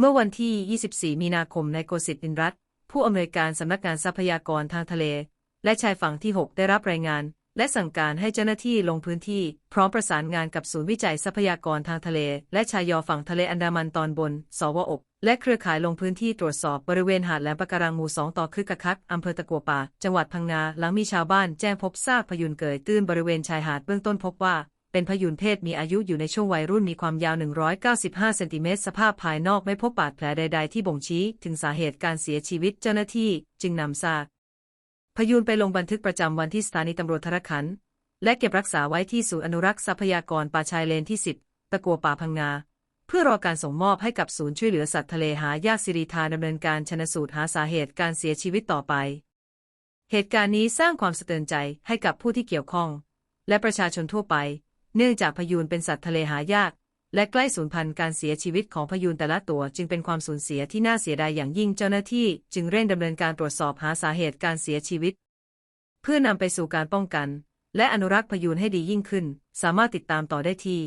เมื่อวันที่ 24 มีนาคมนายโกสิทธิ์อินรัตผู้อำนวยการสำนักงานทรัพยากรทางทะเล และชายฝั่งที่ 6 ได้รับรายงาน และสั่งการให้เจ้าหน้าที่ลงพื้นที่ พร้อมประสานงานกับศูนย์วิจัยทรัพยากรทางทะเล และชายยอฝั่งทะเลอันดามันตอนบน สวอก และเครือข่ายลงพื้นที่ตรวจสอบบริเวณหาดแหลมปะการังหมู่สองต่อคึกกะคักอำเภอตะกัวป่า จังหวัดพังงาหลังมีชาวบ้านแจ้งพบซากพยูนเกยตื้นบริเวณชายหาดเบื้องต้นพบว่า เป็นพยูนเพศมีอายุอยู่ในช่วงวัยรุ่นมีความยาว 195 เซนติเมตรสภาพภายนอกไม่พบบาดแผลใด ๆ ที่บ่งชี้ ถึงสาเหตุการเสียชีวิตเจ้าหน้าที่ จึงนำซากพยูนไปลงบันทึกประจำวันที่สถานีตำรวจทรขันและเก็บรักษาไว้ที่ศูนย์อนุรักษ์ทรัพยากรป่าชายเลนที่ 10 ตะกัวป่าพังงา เพื่อรอการส่งมอบให้กับศูนย์ช่วยเหลือสัตว์ทะเลหายากสิริธาดำเนินการชนสูตรหาสาเหตุการเสียชีวิตต่อไป เหตุการณ์นี้สร้างความสะเทือนใจให้กับผู้ที่เกี่ยวข้อง และประชาชนทั่วไป เนื่องจากพยูนเป็นสัตว์ทะเลหายาก และใกล้สูญพันธุ์การเสียชีวิตของพยูนแต่ละตัวจึงเป็นความสูญเสียที่น่าเสียดายอย่างยิ่งเจ้าหน้าที่จึงเร่งดำเนินการตรวจสอบหาสาเหตุการเสียชีวิต เพื่อนำไปสู่การป้องกัน และอนุรักษ์พยูนให้ดียิ่งขึ้น สามารถติดตามต่อได้ที่